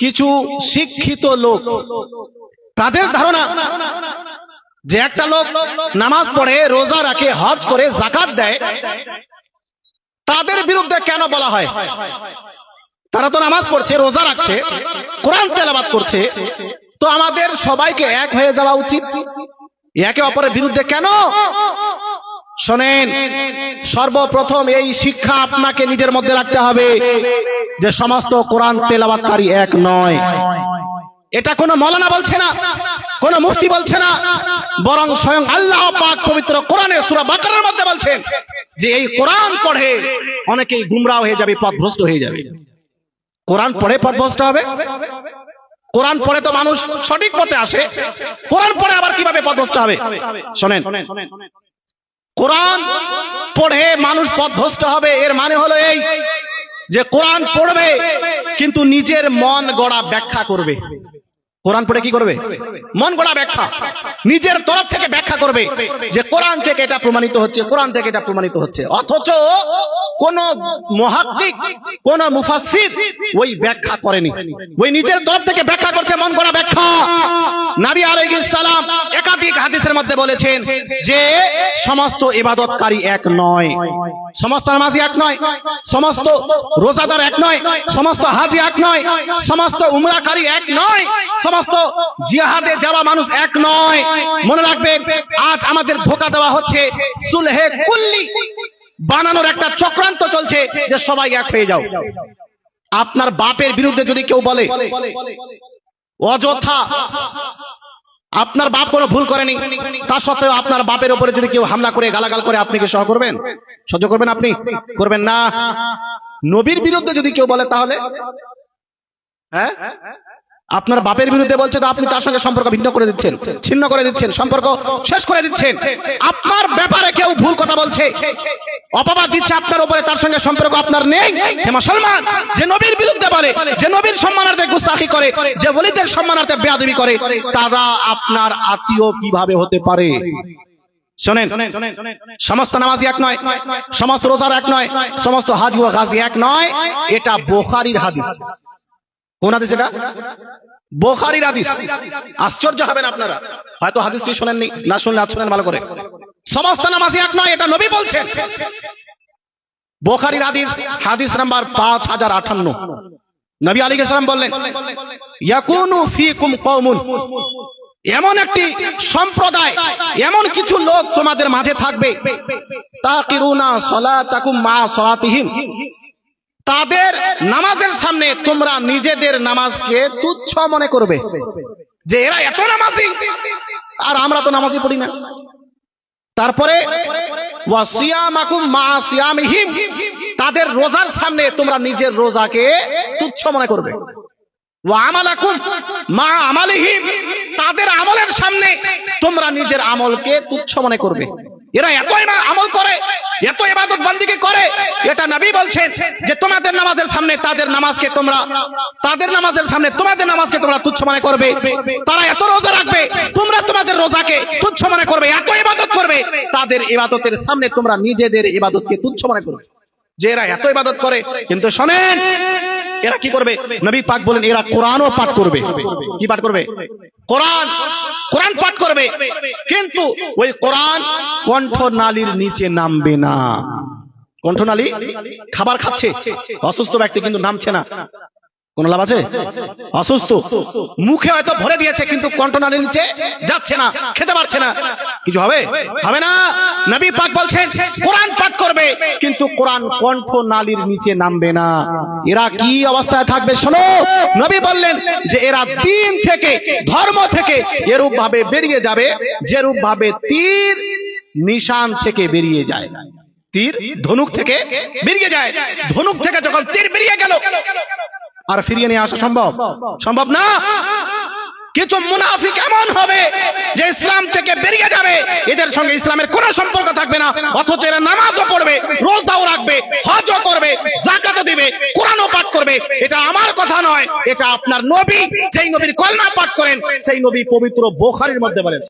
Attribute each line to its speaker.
Speaker 1: কিছু শিক্ষিত লোক। তাদের ধারণা যে একটা লোক নামাজ পড়ে, রোজা রাখে, হজ করে জাকাত দেয়, তাদের বিরুদ্ধে কেন বলা হয়? তারা তো নামাজ পড়ছে, রোজা রাখছে, কোরআন তেলাবাদ করছে। তো আমাদের সবাইকে এক হয়ে যাওয়া উচিত। একে অপরের বিরুদ্ধে কেন শোনেন, সর্বপ্রথম এই শিক্ষা আপনাকে নিজের মধ্যে রাখতে হবে যে সমস্ত কোরআন তেলাবাদকারী এক নয়। এটা কোনো মৌলানা বলছে না, কোন মুফতি বলছে না, বরং স্বয়ং আল্লাহ পাক পবিত্র কোরআনে সূরা বাকারার মধ্যে বলছেন যে এই কোরআন পড়ে অনেকেই গুমরাহ হয়ে যাবে, পথভ্রষ্ট হয়ে যাবে। কোরআন পড়ে পথভ্রষ্ট হবে? কোরআন পড়ে তো মানুষ সঠিক পথে আসে, কোরআন পড়ে আবার কীভাবে পথভ্রষ্ট হবে? শোনেন কোরআন পড়ে মানুষ পথভ্রষ্ট হবে, এর মানে হলো এই যে কোরআন পড়বে, কিন্তু নিজের মন গড়া ব্যাখ্যা করবে। কোরআন পড়ে কি করবে? মন গড়া ব্যাখ্যা। নিজের তরফ থেকে ব্যাখ্যা করবে যে কোরআন থেকে এটা প্রমাণিত হচ্ছে কোরআন থেকে এটা প্রমাণিত হচ্ছে। অথচ কোন মহাক্কিক কোন মুফাসসির ওই ব্যাখ্যা করেনি। ওই নিজের তরফ থেকে ব্যাখ্যা করছে মন গড়া ব্যাখ্যা। নবী আলাইহিস সালাম একাধিক হাদিসের মধ্যে বলেছেন যে সমস্ত ইবাদতকারী এক নয়। সমস্ত নামাজি এক নয়। সমস্ত রোজাদার এক নয়। সমস্ত হাজি এক নয়। সমস্ত উমরাকারী এক নয়। সমস্ত জিহাদে যাওয়া মানুষ এক নয়। মনে রাখবেন আজ আমাদের ধোকা দেওয়া হচ্ছে। সুলহে কুল্লি বানানোর একটা চক্রান্ত চলছে যে সবাই এক হয়ে যাও। আপনার বাপের বিরুদ্ধে যদি কেউ বলে, অযথা আপনার বাপ কোনো ভুল করেনি, তা সত্ত্বেও আপনার বাপের উপরে যদি কেউ হামলা করে, গালাগাল করে, আপনি কি সহ করবেন? সহ্য করবেন আপনি? করবেন না। নবীর বিরুদ্ধে যদি কেউ বলে তাহলে? হ্যাঁ? আপনার বাপের বিরুদ্ধে বলছে তো আপনি তার সঙ্গে সম্পর্ক ভিন্ন করে দিচ্ছেন, ছিন্ন করে দিচ্ছেন, সম্পর্ক শেষ করে দিচ্ছেন। আপনার ব্যাপারে কেউ ভুল কথা বলছে। অপবাদ দিচ্ছে আপনার উপরে, তার সঙ্গে সম্পর্ক আপনার নেই। হে মুসলমান, যে নবীর বিরুদ্ধে বলে, যে নবীর সম্মানার্থে গুস্তাখি করে, যে ওলিদের সম্মানার্থে বেয়াদবি করে, তারা আপনার আত্মীয় কীভাবে হতে পারে? শোনেন, সমস্ত নামাজি এক নয়, সমস্ত রোজার এক নয়, সমস্ত হাজি ও গাজী এক নয়, এটা বোখারির হাদিস। কোন হাদিস এটা? বোখারির হাদিস। আশ্চর্য হবেন আপনারা। হয়তো হাদিসটি শোনেননি, না শুনলে আজ শোনেন ভালো করে। সমস্ত নামাজি এক নয়, এটা নবী বলছেন। বোখারির হাদিস হাদিস নাম্বার পাঁচ হাজার আটান্ন নবী আলী সালাম বললেন, ইয়াকুনু ফিকুম কওমুন। এমন একটি সম্প্রদায়, এমন কিছু লোক তোমাদের মাঝে থাকবে। তাকিরুনা সলাতাকুম মা সলাতিহিম। তাদের নামাজের সামনে তোমরা নিজেদের নামাজকে তুচ্ছ মনে করবে। যে এরা এত নামাজি, আর আমরা তো নামাজি পড়ি না। তারপরে তাদের রোজার সামনে তোমরা নিজের রোজাকে তুচ্ছ মনে করবে। ওয়া আমালাকুম মা আমালিহিম, তাদের আমলের সামনে তোমরা নিজের আমলকে তুচ্ছ মনে করবে। এরা এত আমল করে এত ইবাদত বান্দিকে করে, এটা নবী বলছেন যে তোমাদের নামাজের সামনে তাদের নামাজকে তোমরা তাদের নামাজের সামনে তোমাদের নামাজকে তোমরা তুচ্ছ মনে করবে। তারা এত রোজা রাখবে, তোমরা তোমাদের রোজাকে তুচ্ছ মনে করবে, এত ইবাদত করবে, তাদের ইবাদতের সামনে তোমরা নিজেদের ইবাদতকে তুচ্ছ মনে করবে। যে এরা এত ইবাদত করে, কিন্তু শোনেন এরা কি করবে? নবী পাক বলেন, এরা কোরআনও পাঠ করবে। কি পাঠ করবে? কোরআন। কোরআন পাঠ করবে। কিন্তু ওই কোরআন কণ্ঠনালীর নিচে নামবে না। কণ্ঠনালী খাবার খাচ্ছে। অসুস্থ ব্যক্তি কিন্তু নামছে না। কোন লাভ আছে? অসুস্থ। মুখে হয়তো ভরে দিয়েছে, কিন্তু কণ্ঠনালীর নিচে যাচ্ছে না, খেতে পারছে না। কিছু হবে? হবে না। নবী পাক বলছেন, কোরআন পাঠ করবে, কিন্তু কোরআন কণ্ঠ নালীর নিচে নামবে না। এরা কি অবস্থায় থাকবে শোনো। নবী বললেন যে, এরা দিন থেকে, ধর্ম থেকে এরূপ ভাবে বেরিয়ে যাবে যেরূপ ভাবে তীর নিশান থেকে বেরিয়ে যায়। তীর ধনুক থেকে বেরিয়ে যায়। ধনুক থেকে যখন তীর বেরিয়ে গেল আর ফিরিয়ে নিয়ে আসা সম্ভব? সম্ভব না? কিছু মুনাফিক এমন হবে যে ইসলাম থেকে বেরিয়ে যাবে। এদের সঙ্গে ইসলামের কোনো সম্পর্ক থাকবে না। অথচ এরা নামাজও পড়বে, রোজাও রাখবে, হজও করবে জাকাতও দিবে, কোরআনও পাঠ করবে। এটা আমার কথা নয়, এটা আপনার নবী যেই নবীর কলমা পাঠ করেন, সেই নবী পবিত্র বোখারির মধ্যে বলেছে।